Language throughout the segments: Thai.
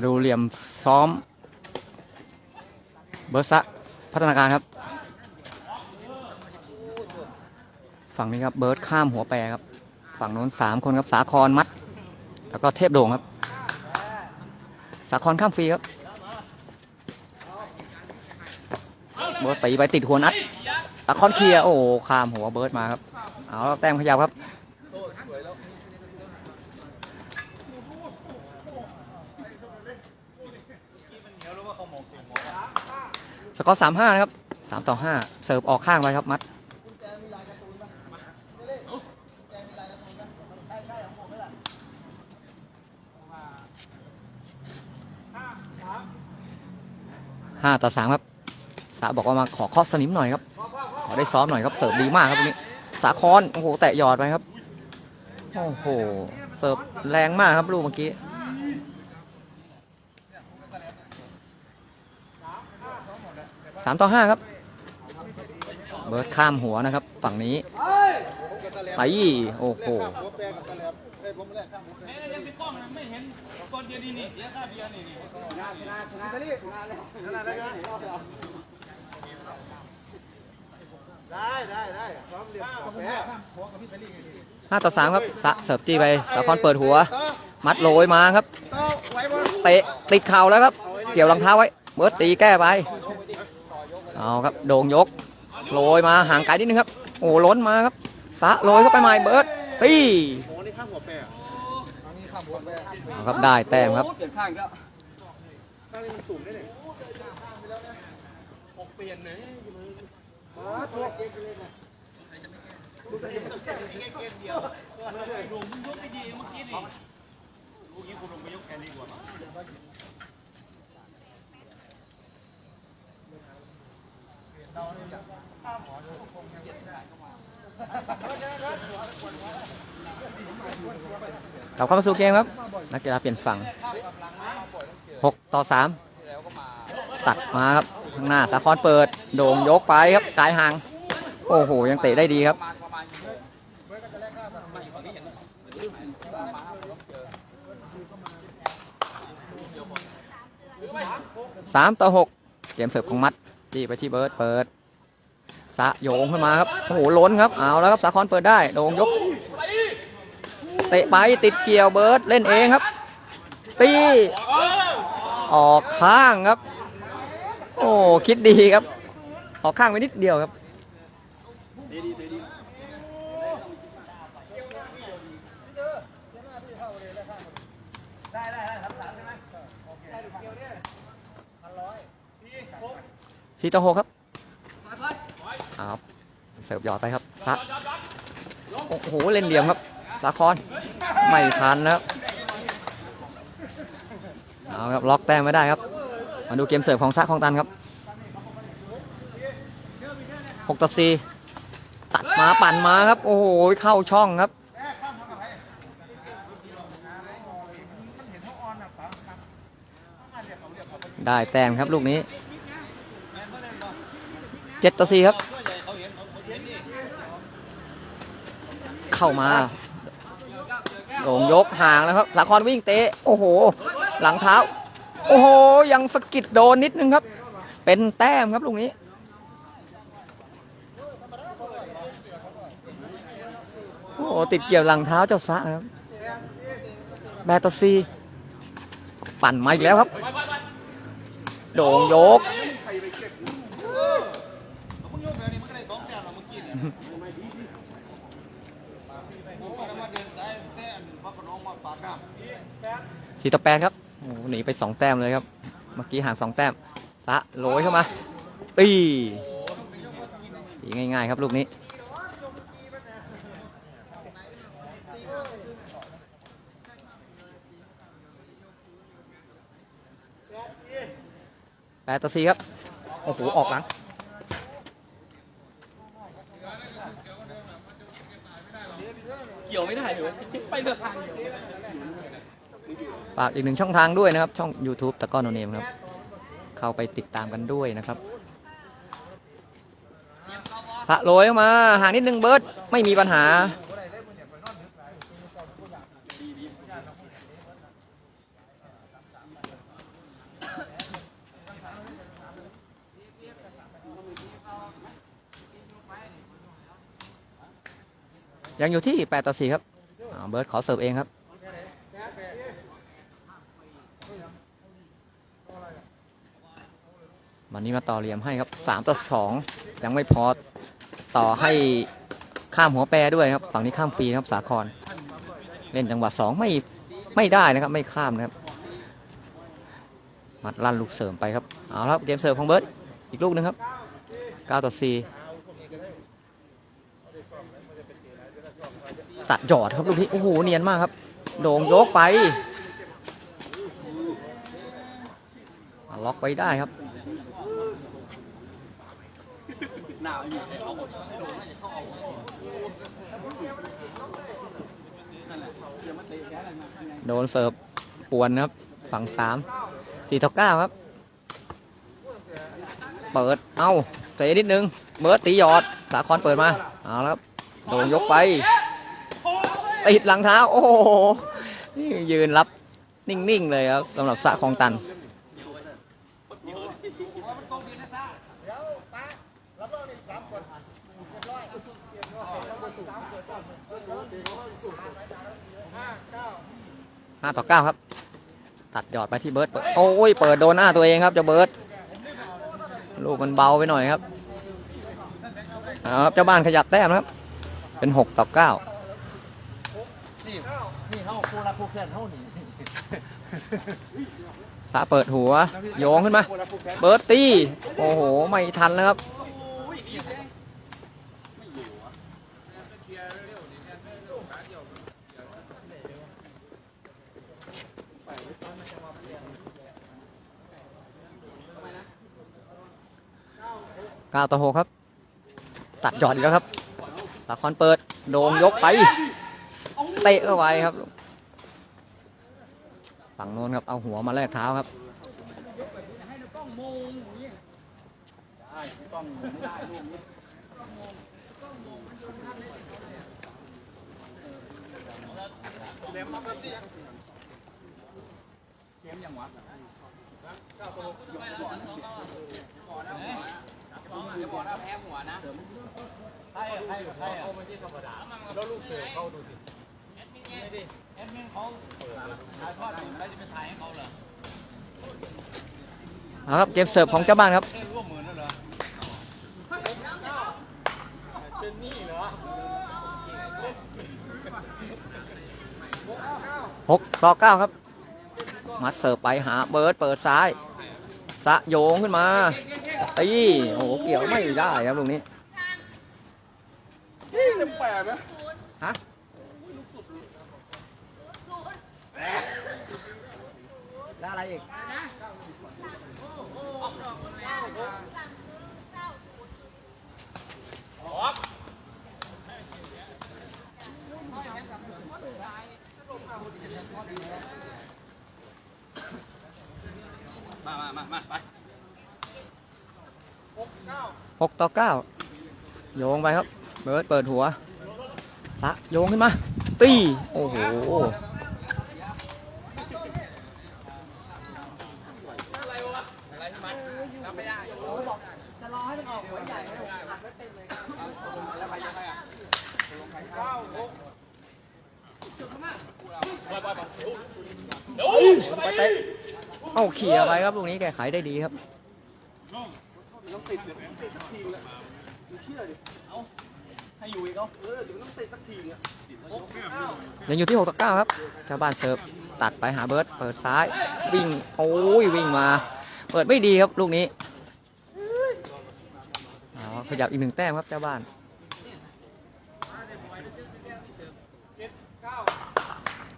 มาดูเหลี่ยมซ้อม เบอร์ซะพัฒนาการครับ ฝั่งนี้ครับเบิร์ดข้ามหัวแปรครับ ฝั่งโน้นสามคนครับสาครมัด แล้วก็เทพโด่งครับ สาครข้ามฟรีครับ เบิร์ดตีไปติดหัวนัดสาครเคลียร์โอ้ข้ามหัวเบิร์ดมาครับ เอาแล้วแต้มขยับครับ สกอร์สามห้านะครับสามต่อห้าเสิร์ฟออกข้างไปครับ มัดห้าต่อสามครับ สาบอกว่ามาขอเคาะสนิมหน่อยครับ ขอได้ซ้อมหน่อยครับ เสิร์ฟดีมากครับวันนี้ สาคอน โอ้โห แตะหยอดไปครับ โอ้โห เสิร์ฟแรงมากครับลูกเมื่อกี้ สามต่อห้าครับ เบิร์ดข้ามหัวนะครับ ฝั่งนี้ไปโอ้โหห้าต่อสามครับสะเสิร์ฟจี้ไปสาคอนเปิดหัว มัดโรยมาครับ เตะติดเข่าแล้วครับ เกี่ยวรองเท้าไว้ เบิร์ดตีแก้ไป เอาครับโด่งยกโรยมาห่างไกลนิดนึงครับ โอ้ล้นมาครับสะโรยเข้าไปใหม่เบิร์ดตีเอาครับได้แต้มครับเปลี่ยนข้างแล้วข้างนี้มันสูงได้เลยหกเปลี่ยนไหนมาตัวเกมเลยนะลูกเกมเกม เดียวหนุ่มยกไปดีเมื่อกี้นี่ลูกนี้กูลงไปยกแกนดีกว่ากลับเข้ามาสู่เกมครับ นักกีฬาเปลี่ยนฝั่งหกต่อสามตัดมาครับข้างหน้าสาครเปิด โด่งยกไปครับกายห่าง โอ้โห ยังเตะได้ดีครับสามต่อหกเกมเสิร์ฟของมัด จี้ไปที่เบิร์ดเปิดสะโยงขึ้นมาครับโอ้โหล้นครับเอาแล้วครับสาคอนเปิดได้โดงยกเตะไปติดเกี่ยวเบิร์ดเล่นเองครับ ตีออกข้างครับ โอ้คิดดีครับ ออกข้างไปนิดเดียวครับ สี่ต่อหกครับครับเสิร์ฟหยอดไปครับซัดโอ้โหเล่นเหลี่ยมครับสาคอนไม่ทันนะครับเอาครับล็อกแต้มไม่ได้ครับ มาดูเกมเสิร์ฟของซะของตันครับหกต่อสี่ตัดมาปั่นมาครับ โอ้โหเข้าช่องครับได้แต้มครับลูกนี้ เจ็ดต่อสี่ครับ เข้ามาโด่งยกห่างแล้วครับสาครวิ่งเตะ โอ้โห หลังเท้า โอ้โห ยังสกิดโดนนิดนึงครับ เป็นแต้มครับลูกนี้โอ้โหติดเกี่ยวหลังเท้าเจ้าซะครับแบตต่อซี ปั่นมาอีกแล้วครับ โด่งยก สี่ต่อแปดครับโอ้โหหนีไปสองแต้มเลยครับ เมื่อกี้ห่างสองแต้มสะโรยเข้ามาตีตีง่ายๆครับลูกนี้แปดต่อสี่ครับ โอ้โห ออกหลัง เกี่ยวไม่ได้ไปเลือกทางเดียวฝากอีกหนึ่งช่องทางด้วยนะครับ ช่อง YouTube ตะก้อนโนเนมครับ เข้าไปติดตามกันด้วยนะครับสะโรยออกมาห่างนิดนึงเบิร์ดไม่มีปัญหา ยังอยู่ที่8ต่อ4ครับเบิร์ดขอเสิร์ฟเองครับวันนี้มาต่อเหลี่ยมให้ครับ3ต่อ2ยังไม่พอต่อให้ข้ามหัวแปรด้วยครับ ฝั่งนี้ข้ามฟรีนะครับสาคร เล่นจังหวะ2ไม่ไม่ได้นะครับ ไม่ข้ามนะครับมัดลั่นลูกเสริมไปครับเอาละครับเกมเสิร์ฟของเบิร์ดอีกลูกหนึงครับ9ต่อ4 ตัดหยอดครับลูกนี้โอ้โหเนียนมากครับ โด่งยกไปล็อกไว้ได้ครับโดนเสิร์ฟปวนครับ ฝั่งสามสี่ต่อเก้าครับ เปิด เอ้าเสนิดนึง เบิร์ดตีหยอด สาครเปิดมา เอาแล้วครับ โดนยกไป ติดหลังเท้า โอ้โหนี่ยืนรับนิ่งๆเลยครับสำหรับสะคลองตันห้าต่อเก้าครับ ตัดยอดไปที่เบิร์ดโอ้ยเปิดโดนหน้าตัวเองครับเจ้าเบิร์ดลูกมันเบาไปหน่อยครับเอาครับเจ้าบ้านขยับแต้มครับ เป็นหกต่อเก้า นี่นี่เขาคู่รักคู่แค้นเขาหนีสาเปิดหัวโยงขึ้นมาเบิร์ตตี้ โอ้โห ไม่ทันแล้วครับเก้าต่อหครับ ตัดหยอดอีกแล้วครับตาคอนเปิด โด่งยกไป เตะเข้าไปครับ ฝั่งโน้นครับเอาหัวมาแลกเท้าครับให้ให้ให้เขาไม่ใช่ธรรมดาแล้วลูกเสือเข้าดูสิ ดิแอดมินเขาถ่ายทอดอยู่แล้วจะไปถ่ายให้เขาเหรอเอาครับเกมเสิร์ฟของเจ้าบ้านครับ แค่ร่วมมือนั่เหรอหกต่อเก้าครับ มัดเสิร์ฟไปหาเบิร์ดเปิดซ้าย สะโยงขึ้นมาตีโอ้โหเกี่ยวไม่ได้ครับตรงนี้เต็มแปดนะฮะ แล้ว อะไรอีกมามามามาไปหกต่อเก้าโยงไปครับ เบิร์ดเปิดหัว สะ โยงขึ้นมา ตี โอ้โห ไปเตะเอ้าเขี่ยไปครับลูกนี้แกไขได้ดีครับต้องติดเดี๋ยวติดสักทีละเชื่อดิให้อยู่อีกเอาเออเดี๋ยวต้องติดสักทีอะยังอยู่ที่6ต่อ9ครับชาวบ้านเสิร์ฟตัดไปหาเบิร์ดเปิดซ้ายวิ่งโอ้ยวิ่งมา เปิดไม่ดีครับลูกนี้ขยับอีกหนึ่งแต้มครับเจ้าบ้าน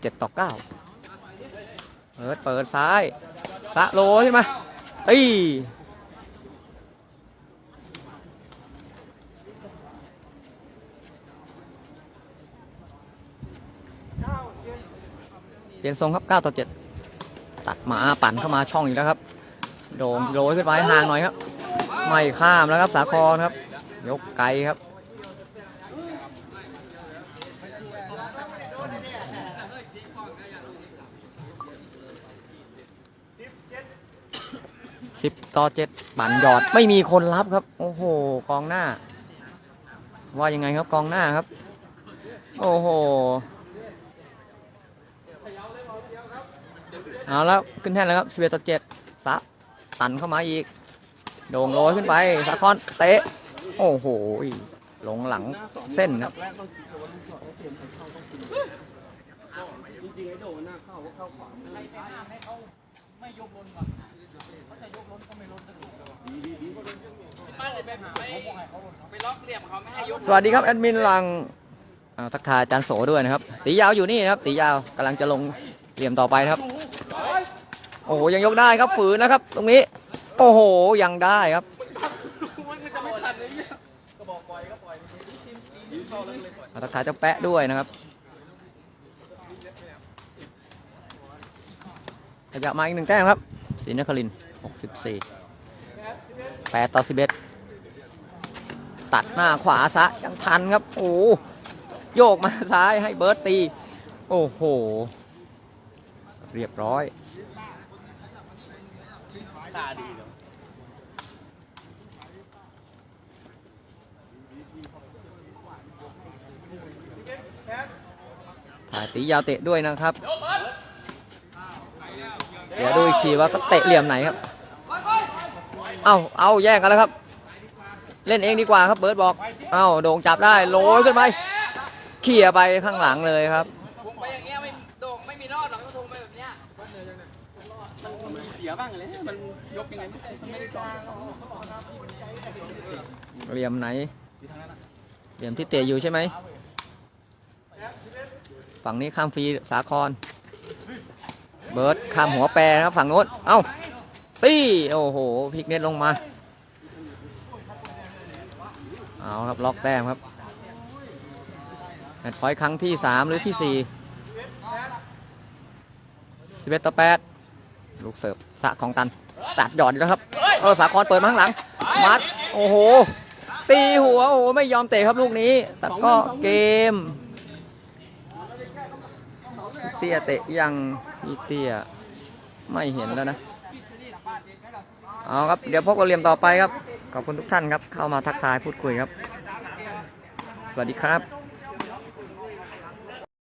เจ็ดต่อเก้า เปิด เปิดซ้ายสะโลใช่ไหมตีเปลี่ยนทรงครับ 9 ต่อ 7 ตัดมาปั่นเข้ามาช่องอีกแล้วครับ โด่งโรยขึ้นไปห่างหน่อยครับ ไม่ข้ามแล้วครับสาครครับ ยกไกลครับ สิบต่อเจ็ดปั่นหยอดไม่มีคนรับครับ โอ้โหกองหน้า ว่ายังไงครับกองหน้าครับ โอ้โหเอาแล้วขึ้นแท่นแล้วครับ11ต่อ7สะตันเข้ามาอีก โด่งโรยขึ้นไปสาคอนเตะ โอ้โหหลงหลังเส้นครับจริงๆไอ้โดนหน้าเข้าก็เข้าขวาไม่ยกล้นก่อน ล้นก็ไม่ล้นสักทีมาเลยไปไปไปล็อกเหลี่ยมเขาไม่ให้ยกสวัสดีครับแอดมินหลังอ่าทักทายอาจารย์โสด้วยนะครับ ตียาวอยู่นี่นะครับตียาวกำลังจะลงเหลี่ยมต่อไปนะครับ โอ้โหยังยกได้ครับฝืนนะครับ ตรงนี้ โอ้โหยังได้ครับ มันจะไม่ทันเลยเนี่ยทักทายเจ้าแปะด้วยนะครับขยับมาอีกหนึ่งแต้มครับศรีนครินทร์ 64 8 ต่อ 11 ตัดหน้าขวาซะ ยังทันครับ โอ้โยกมาซ้ายให้เบิร์ตตี โอ้โห เรียบร้อยตาดีเลยถ่ายตียาวเตะด้วยนะครับ เดี๋ยวดูอีกทีว่าเขาเตะเหลี่ยมไหนครับ เอาเอาแย่งกันแล้วครับ เล่นเองดีกว่าครับเบิร์ตบอก เอาโด่งจับได้โรยขึ้นไปเขี่ยไปข้างหลังเลยครับทงไปอย่างเงี้ยไม่โด่งไม่มีรอดหรอกถ้าทงไปแบบเนี้ยมันมีเสียบ้างเลยมันยกยังไงไม่ได้ไม่ได้จ้างเหลี่ยมไหนเหลี่ยมที่เตะอยู่ใช่ไหมฝั่งนี้ข้ามฟรีสาคร เบิร์ดข้ามหัวแปรนะครับฝั่งโน้นเอ้า ตี้โอ้โหพลิกเน็ตลงมา เอาครับล็อกแต้มครับแมตช์พอยต์ครั้งที่3หรือที่4 11ต่อ8ลูกเสิร์ฟสะของตัน ตัดหยอดอีกแล้วครับ เออสาครเปิดมาข้างหลัง มัด โอ้โห ตีหัว โอ้โห ไม่ยอมเตะครับลูกนี้ แต่ก็เกม เตี้ยเตะยังอีเตี้ย ไม่เห็นแล้วนะ เอาครับ เดี๋ยวพบกับเลียมต่อไปครับ ขอบคุณทุกท่านครับ เข้ามาทักทายพูดคุยครับ สวัสดีครับ